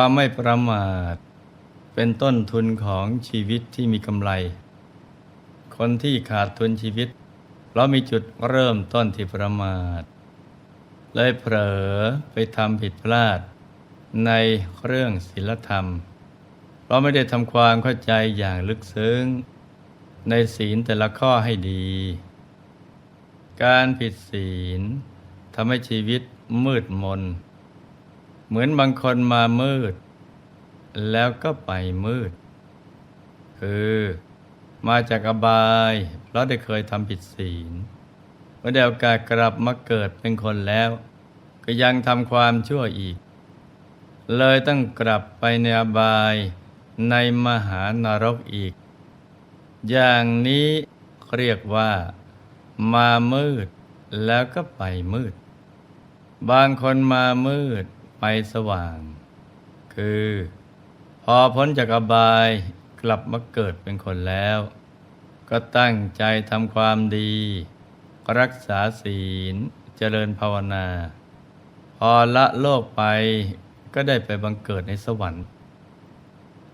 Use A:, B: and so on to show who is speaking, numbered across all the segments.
A: ความไม่ประมาท เป็นต้นทุนของชีวิตที่มีกำไร คนที่ขาดทุนชีวิต เพราะมีจุดเริ่มต้นที่ประมาท เลยเผลอไปทำผิดพลาด ในเรื่องศีลธรรม เพราะไม่ได้ทำความเข้าใจอย่างลึกซึ้ง ในศีลแต่ละข้อให้ดี การผิดศีลทำให้ชีวิตมืดมน เหมือนบางคนมามืด แล้วก็ไปมืด คือมาจากอบาย เพราะได้เคยทำผิดศีลเมื่อได้โอกาสกลับมาเกิดเป็นคนแล้ว ก็ยังทำความชั่วอีก เลยต้องกลับไปในอบายในมหานรกอีก อย่างนี้เรียกว่า มามืดแล้วก็ไปมืด บางคนมามืด ไปสว่าง คือ พอพ้นจากอบายกลับมาเกิดเป็นคนแล้ว ก็ตั้งใจทำความดี รักษาศีลเจริญภาวนา พอละโลกไปก็ได้ไปบังเกิดในสวรรค์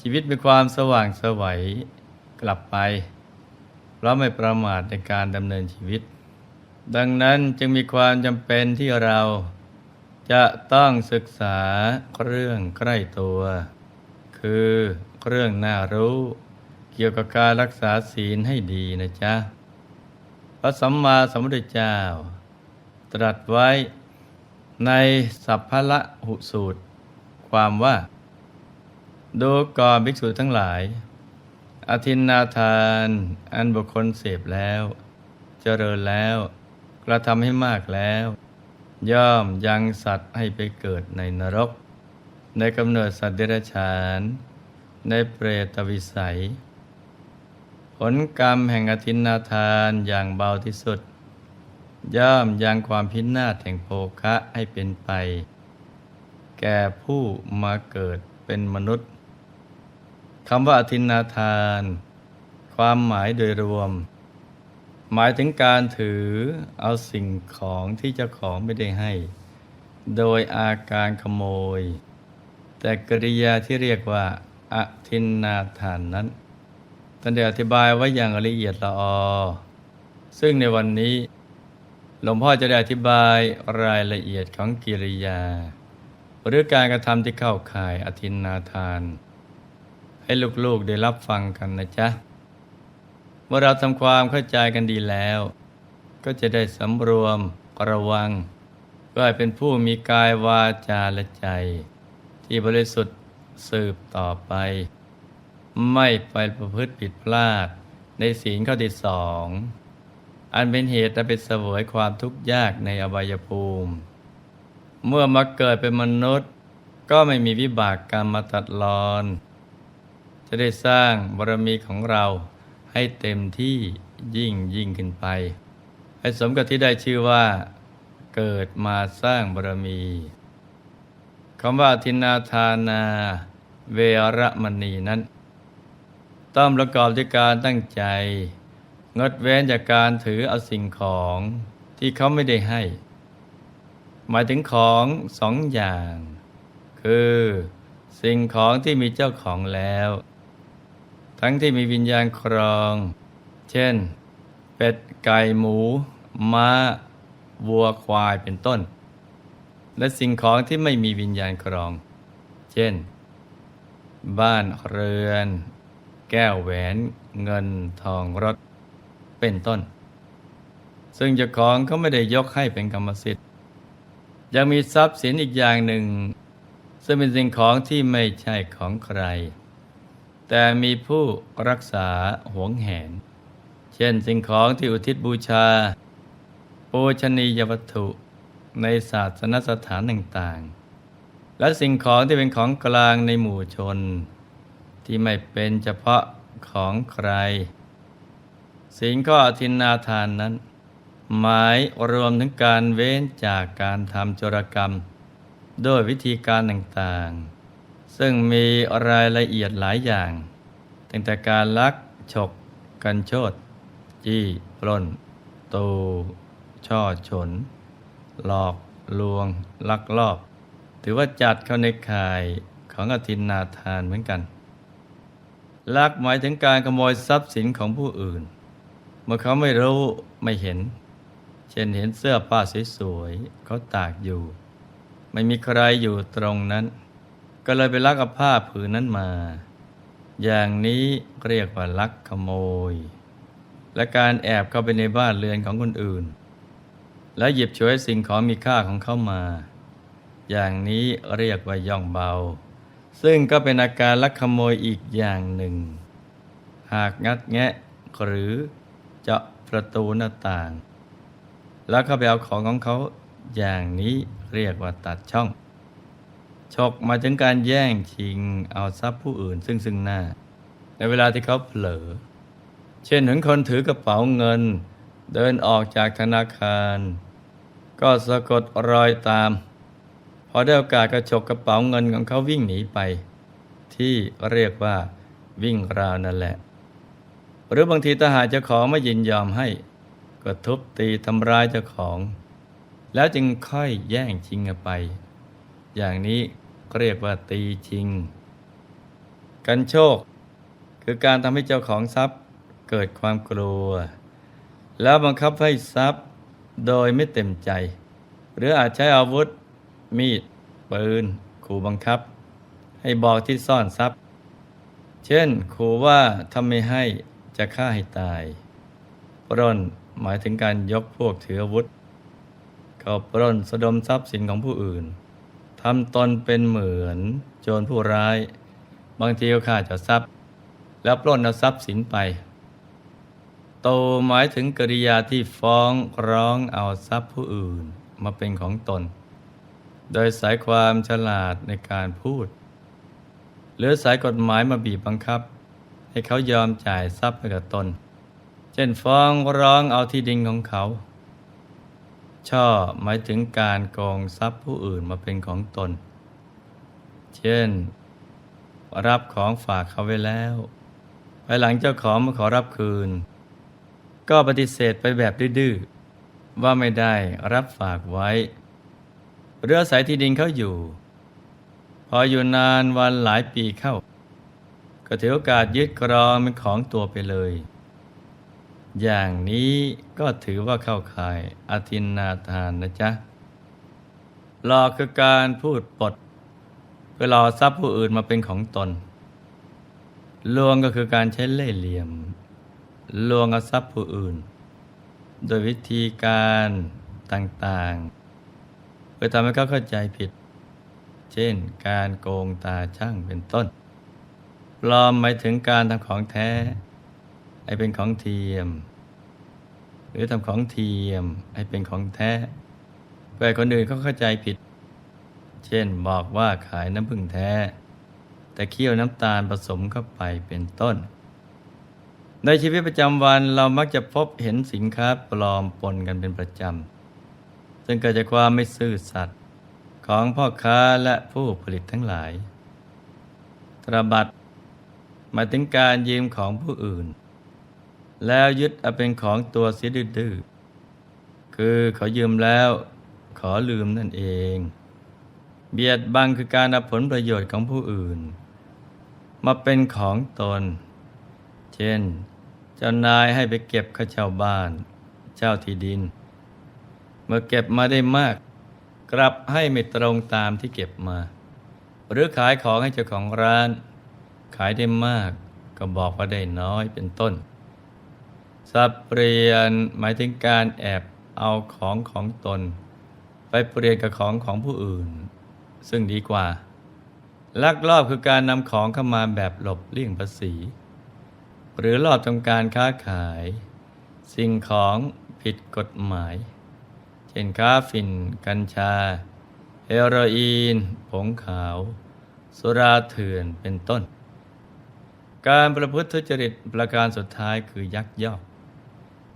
A: ชีวิตมีความสว่างสวัยกลับไป เพราะไม่ประมาทในการดำเนินชีวิต ดังนั้นจึงมีความจำเป็นที่เรา จะต้องศึกษาเรื่องใกล้ตัว คือเรื่องน่ารู้ เกี่ยวกับการรักษาศีลให้ดีนะจ๊ะ พระสัมมาสัมพุทธเจ้า ตรัสไว้ในสัพพละหุสูตร ความว่า ดูก่อนภิกษุทั้งหลาย อธินนาทาน อันบุคคลเสพแล้ว เจริญแล้ว กระทำให้มากแล้ว ย่อมยังสัตว์ให้ไปเกิดในนรก ในกำเนิดสัตว์เดรัจฉาน ในเปรตวิสัย ผลกรรมแห่งอธินนาทานอย่างเบาที่สุด ย่อมยังความพินาศแห่งโภคะให้เป็นไป แก่ผู้มาเกิดเป็นมนุษย์คำว่าอธินนาทาน ความหมายโดยรวม หมายถึงการถือเอาสิ่งของที่เจ้าของไม่ได้ให้ โดยอาการขโมย แต่กริยาที่เรียกว่าอธินนาทานนั้นท่านได้อธิบายไว้อย่างละเอียดละออ ซึ่งในวันนี้ หลวงพ่อจะได้อธิบายรายละเอียดของกิริยา หรือการกระทำที่เข้าข่ายอธินนาทาน ให้ลูกๆได้รับฟังกันนะจ๊ะ เมื่อเราทำความเข้าใจกันดีแล้ว ก็จะได้สำรวมระวังเพื่อให้เป็นผู้มีกายวาจาและใจ ที่บริสุทธิ์สืบต่อไป ไม่ไปประพฤติผิดพลาดในศีลข้อที่สองอันเป็นเหตุให้ไปเสวยความทุกข์ยากในอบายภูมิ เมื่อมาเกิดเป็นมนุษย์ ก็ไม่มีวิบากกรรมมาตัดรอน จะได้สร้างบารมีของเรา ให้เต็มที่ยิ่งยิ่งขึ้นไป ให้สมกับที่ได้ชื่อว่า เกิดมาสร้างบารมีคำว่าทินาทานา เวรมณีนั้น ต้องประกอบด้วยการตั้งใจ งดเว้นจากการถือเอาสิ่งของที่เขาไม่ได้ให้ หมายถึงของสองอย่าง คือสิ่งของที่มีเจ้าของแล้ว ทั้งที่มีวิญญาณครอง เช่น เป็ดไก่หมู ม้า วัวควายเป็นต้น และสิ่งของที่ไม่มีวิญญาณครอง เช่น บ้านเรือน แก้วแหวนเงินทองรถ เป็นต้น ซึ่งเจ้าของเขาไม่ได้ยกให้เป็นกรรมสิทธิ์ยังมีทรัพย์สินอีกอย่างหนึ่ง ซึ่งเป็นสิ่งของที่ไม่ใช่ของใคร แต่มีผู้รักษาหวงแหน เช่นสิ่งของที่อุทิศบูชา ปูชนียวัตถุในศาสนสถานต่างๆ และสิ่งของที่เป็นของกลางในหมู่ชน ที่ไม่เป็นเฉพาะของใครสิ่งข้ออธินนาทานนั้น หมายรวมถึงการเว้นจากการทำโจรกรรมด้วยวิธีการต่างๆ ซึ่งมีรายละเอียดหลายอย่าง ตั้งแต่การลัก ฉก กันโชดจี้ปล้น ตู ช่อฉน หลอก ลวง ลักลอบ ถือว่าจัดเข้าในข่ายของอธินนาทานเหมือนกัน ลักหมายถึงการขโมยทรัพย์สินของผู้อื่น เมื่อเขาไม่รู้ไม่เห็น เช่นเห็นเสื้อผ้าสวยๆเขาตากอยู่ ไม่มีใครอยู่ตรงนั้น ก็เลยไปลักเอาผ้าผืนนั้นมา อย่างนี้เรียกว่าลักขโมย และการแอบเข้าไปในบ้านเรือนของคนอื่น แล้วหยิบฉวยสิ่งของมีค่าของเขามา อย่างนี้เรียกว่าย่องเบา ซึ่งก็เป็นอาการลักขโมยอีกอย่างหนึ่ง หากงัดแงะหรือเจาะประตูหน้าต่าง แล้วเข้าไปเอาของของเขาอย่างนี้เรียกว่าตัดช่อง ฉกมาถึงการแย่งชิงเอาทรัพย์ผู้อื่นซึ่งซึ่งหน้า ในเวลาที่เขาเผลอ เช่นเห็นคนถือกระเป๋าเงิน เดินออกจากธนาคาร ก็สะกดรอยตาม พอได้โอกาสก็ฉกกระเป๋าเงินของเขาวิ่งหนีไป ที่เรียกว่าวิ่งราวนั่นแหละ หรือบางทีทหารเจ้าของไม่ยินยอมให้ ก็ทุบตีทำร้ายเจ้าของ แล้วจึงค่อยแย่งชิงกันไป อย่างนี้เรียกว่าตีชิง กันโชค คือการทำให้เจ้าของทรัพย์เกิดความกลัว แล้วบังคับให้ทรัพย์โดยไม่เต็มใจ หรืออาจใช้อาวุธ มีดปืนขู่บังคับ ให้บอกที่ซ่อนทรัพย์ เช่นขู่ว่าถ้าไม่ให้จะฆ่าให้ตาย ปล้นหมายถึงการยกพวกถืออาวุธ เข้าปล้นสะดมทรัพย์สินของผู้อื่นำตนเป็นเหมือน โจรผู้ร้าย บางทีก็ฆ่าเจ้าทรัพย์ แล้วปล้นเอาทรัพย์สินไป โตหมายถึงกริยาที่ฟ้องร้องเอาทรัพย์ผู้อื่นมาเป็นของตน โดยสายความฉลาดในการพูด หรือสายกฎหมายมาบีบบังคับ ให้เขายอมจ่ายทรัพย์ให้กับตน เช่นฟ้องร้องเอาที่ดินของเขา ช่อหมายถึงการโกงทรัพย์ผู้อื่นมาเป็นของตน เช่น รับของฝากเขาไว้แล้วภายหลังเจ้าของมาขอรับคืน ก็ปฏิเสธไปแบบดื้อว่าไม่ได้รับฝากไว้ เรืออาศัยที่ดินเขาอยู่ พออยู่นานวันหลายปีเข้า ก็ถือโอกาสยึดครองเป็นของตัวไปเลย อย่างนี้ก็ถือว่าเข้าข่ายอธินนาทานนะจ๊ะหลอกคือการพูดปด เพื่อหลอกทรัพย์ผู้อื่นมาเป็นของตน ลวงก็คือการใช้เล่ห์เหลี่ยม ลวงเอาทรัพย์ผู้อื่น โดยวิธีการต่างๆ เพื่อทำให้เขาเข้าใจผิด เช่นการโกงตาช่างเป็นต้น ปลอมหมายถึงการทำของแท้ ให้เป็นของเทียม หรือทำของเทียมให้เป็นของแท้เพื่อให้คนอื่นเขาเข้าใจผิด เช่นบอกว่าขายน้ำผึ้งแท้ แต่เคี่ยวน้ำตาลผสมเข้าไปเป็นต้น ในชีวิตประจำวันเรามักจะพบเห็นสินค้าปลอมปนกันเป็นประจำ ซึ่งเกิดจากความไม่ซื่อสัตย์ของพ่อค้าและผู้ผลิตทั้งหลาย ตระบัดหมายถึงการยืมของผู้อื่น แล้วยึดเอาเป็นของตัวเสียดื้อคือเขายืมแล้วขอลืมนั่นเอง เบียดบังคือการเอาผลประโยชน์ของผู้อื่น มาเป็นของตน เช่น เจ้านายให้ไปเก็บค่าเช่าบ้านเช่าที่ดิน เมื่อเก็บมาได้มาก กลับให้ไม่ตรงตามที่เก็บมา หรือขายของให้เจ้าของร้าน ขายได้มากก็บอกว่าได้น้อยเป็นต้น สับเปลี่ยนหมายถึงการแอบเอาของของตน ไปเปลี่ยนกับของของผู้อื่น ซึ่งดีกว่า ลักลอบคือการนำของเข้ามาแบบหลบเลี่ยงภาษี หรือลอบทำการค้าขาย สิ่งของผิดกฎหมาย เช่นค้าฝิ่น กัญชา เฮโรอีน ผงขาว สุราเถื่อนเป็นต้น การประพฤติทุจริตประการสุดท้ายคือยักยอก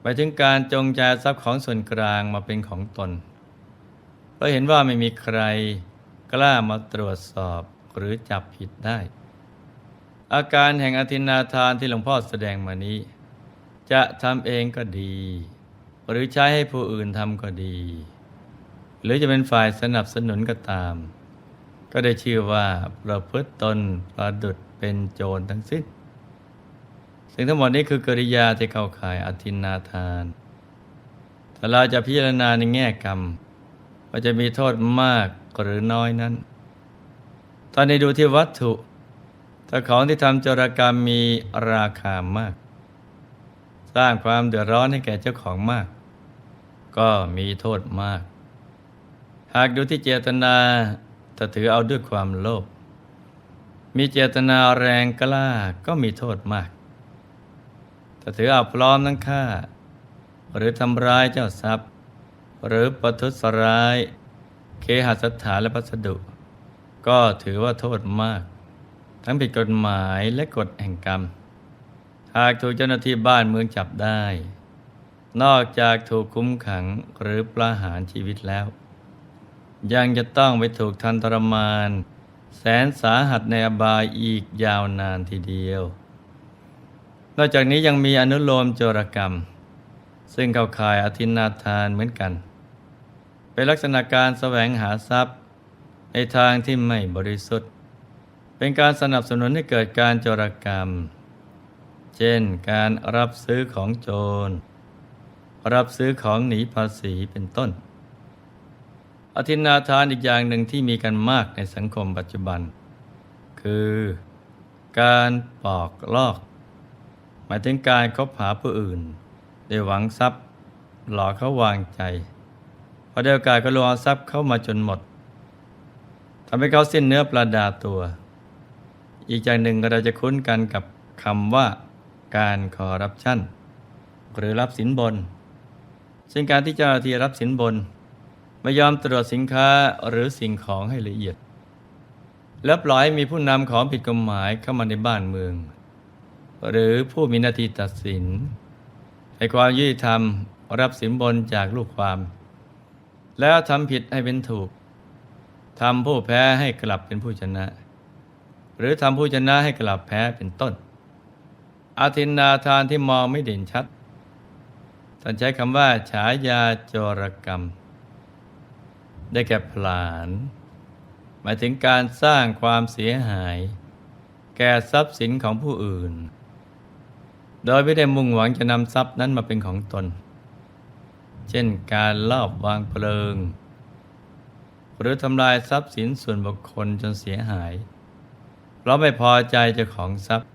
A: ไปถึงการจงใจทรัพย์ของส่วนกลางมาเป็นของตน เพราะเห็นว่าไม่มีใครกล้ามาตรวจสอบหรือจับผิดได้ อาการแห่งอธินาทานที่หลวงพ่อแสดงมานี้ จะทำเองก็ดี หรือใช้ให้ผู้อื่นทำก็ดี หรือจะเป็นฝ่ายสนับสนุนก็ตาม ก็ได้ชื่อว่าประพฤติตนประดุดเป็นโจรทั้งสิ้น สิ่งทั้งหมดนี้คือกริยาที่เข้าข่ายอธินนาทานถ้าเราจะพิจารณาในแง่กรรม ว่าจะมีโทษมากหรือน้อยนั้น ตอนนี้ดูที่วัตถุ ถ้าของที่ทำจรกรรมมีราคามาก สร้างความเดือดร้อนให้แก่เจ้าของมาก ก็มีโทษมาก หากดูที่เจตนาถ้าถือเอาด้วยความโลภมีเจตนาแรงกล้าก็มีโทษมาก ถ้าถือเอาพร้อมทั้งฆ่า หรือทำร้ายเจ้าทรัพย์ หรือประทุษร้าย เคหสถานและพัสดุ ก็ถือว่าโทษมาก ทั้งผิดกฎหมายและกฎแห่งกรรม หากถูกเจ้าหน้าที่บ้านเมืองจับได้ นอกจากถูกคุ้มขังหรือประหารชีวิตแล้ว ยังจะต้องไปถูกทันทรมาน แสนสาหัสในอบายอีกยาวนานทีเดียว นอกจากนี้ยังมีอนุโลมโจรกรรม ซึ่งเข้าข่ายอธินาทานเหมือนกัน เป็นลักษณะการแสวงหาทรัพย์ ในทางที่ไม่บริสุทธิ์ เป็นการสนับสนุนให้เกิดการโจรกรรม เช่นการรับซื้อของโจร รับซื้อของหนีภาษีเป็นต้น อธินาทานอีกอย่างหนึ่งที่มีกันมากในสังคมปัจจุบัน คือการปอกลอก มายถึงการคบหาผู้อื่นโดยหวังทรัพย์ หลอกเขาวางใจพอเดียวกายก็ลวงเอาทรัพย์เข้ามาจนหมดทำให้เขาสิ้นเนื้อประดาตัว อีกอย่างหนึ่งเราจะคุ้นกันกับคำว่า การคอร์รัปชันหรือรับสินบน ซึ่งการที่เจ้าหน้าที่รับสินบน ไม่ยอมตรวจสินค้าหรือสิ่งของให้ละเอียด แล้วปล่อยมีผู้นำของผิดกฎหมายเข้ามาในบ้านเมือง หรือผู้มีหน้าที่ตัดสินให้ความยุติธรรมรับสินบนจากลูกความ แล้วทำผิดให้เป็นถูกทำผู้แพ้ให้กลับเป็นผู้ชนะ หรือทำผู้ชนะให้กลับแพ้เป็นต้น อาทินนาทานที่มองไม่เด่นชัดท่านใช้คำว่าฉายาโจรกรรม ได้แก่ผลาญหมายถึงการสร้างความเสียหาย แก่ทรัพย์สินของผู้อื่น โดยไม่ได้มุ่งหวังจะนำทรัพย์นั้นมาเป็นของตน เช่นการลอบวางเพลิง หรือทำลายทรัพย์สินส่วนบุคคลจนเสียหาย เพราะไม่พอใจเจ้าของทรัพย์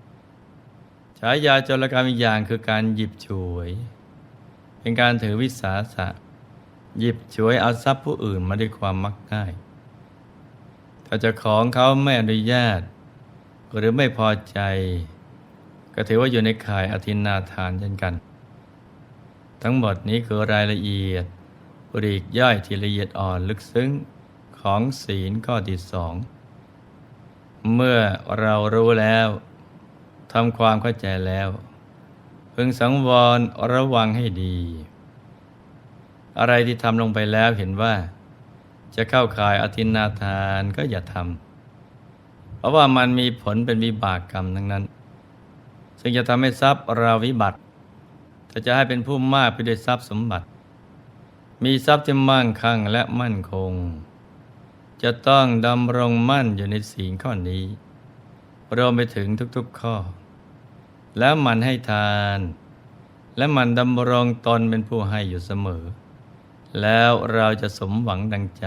A: ฉายาโจรกรรมอีกอย่างคือการหยิบฉวย เป็นการถือวิสาสะ หยิบฉวยเอาทรัพย์ผู้อื่นมาด้วยความมักง่าย ถ้าเจ้าของเขาไม่อนุญาต หรือไม่พอใจ ก็ถือว่าอยู่ในข่ายอธินาทานเช่นกัน ทั้งหมดนี้คือรายละเอียดปรีกย่อยที่ละเอียดอ่อนลึกซึ้งของศีลข้อที่สอง เมื่อเรารู้แล้วทำความเข้าใจแล้ว พึงสังวรระวังให้ดี อะไรที่ทำลงไปแล้วเห็นว่า จะเข้าข่ายอธินาทานก็อย่าทำเพราะว่ามันมีผลเป็นวิบากกรรมทั้งนั้น ซึ่งจะทำให้ทรัพย์เราวิบัติถ้าจะให้เป็นผู้มากไปด้วยทรัพย์สมบัติ มีทรัพย์ที่มั่งคั่งและมั่นคง จะต้องดำรงมั่นอยู่ในศีลข้อนี้รวมไปถึงทุกๆข้อ แล้วมันให้ทาน และมันดำรงตนเป็นผู้ให้อยู่เสมอ แล้วเราจะสมหวังดังใจ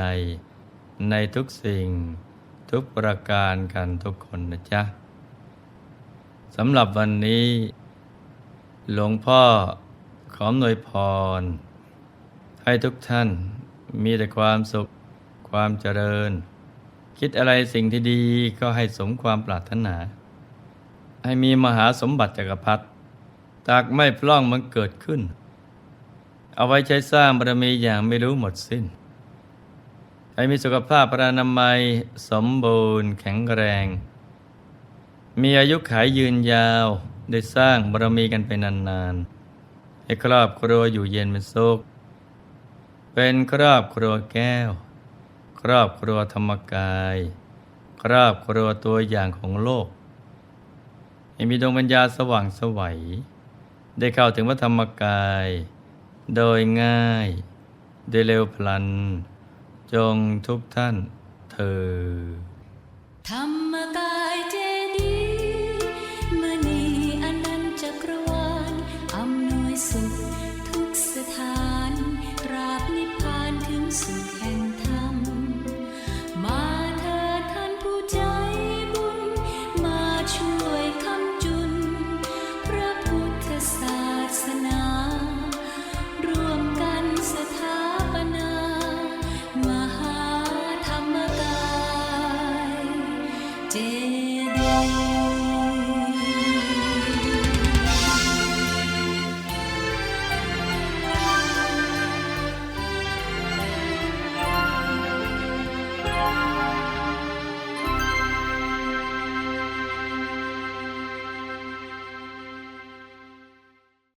A: ในทุกสิ่งทุกประการกันทุกคนนะจ๊ะ สำหรับวันนี้ หลวงพ่อขอหนวยพร ให้ทุกท่านมีแต่ความสุขความเจริญ คิดอะไรสิ่งที่ดีก็ให้สมความปรารถนา ให้มีมหาสมบัติจักรพรรดิตากไม่พล่องมันเกิดขึ้น เอาไว้ใช้สร้างบารมีอย่างไม่รู้หมดสิ้น ให้มีสุขภาพพระนามัยสมบูรณ์แข็งแรง มีอายุขายยืนยาวได้สร้างบารมีกันไปนานๆ ให้ครอบครัวอยู่เย็นเป็นสุข เป็นครอบครัวแก้ว ครอบครัวธรรมกาย ครอบครัวตัวอย่างของโลก ให้มีดวงปัญญาสว่างสวัย ได้เข้าถึงพระธรรมกาย โดยง่ายโดยเร็วพลัน จงทุกท่านเธอ
B: ธรรมกายเจ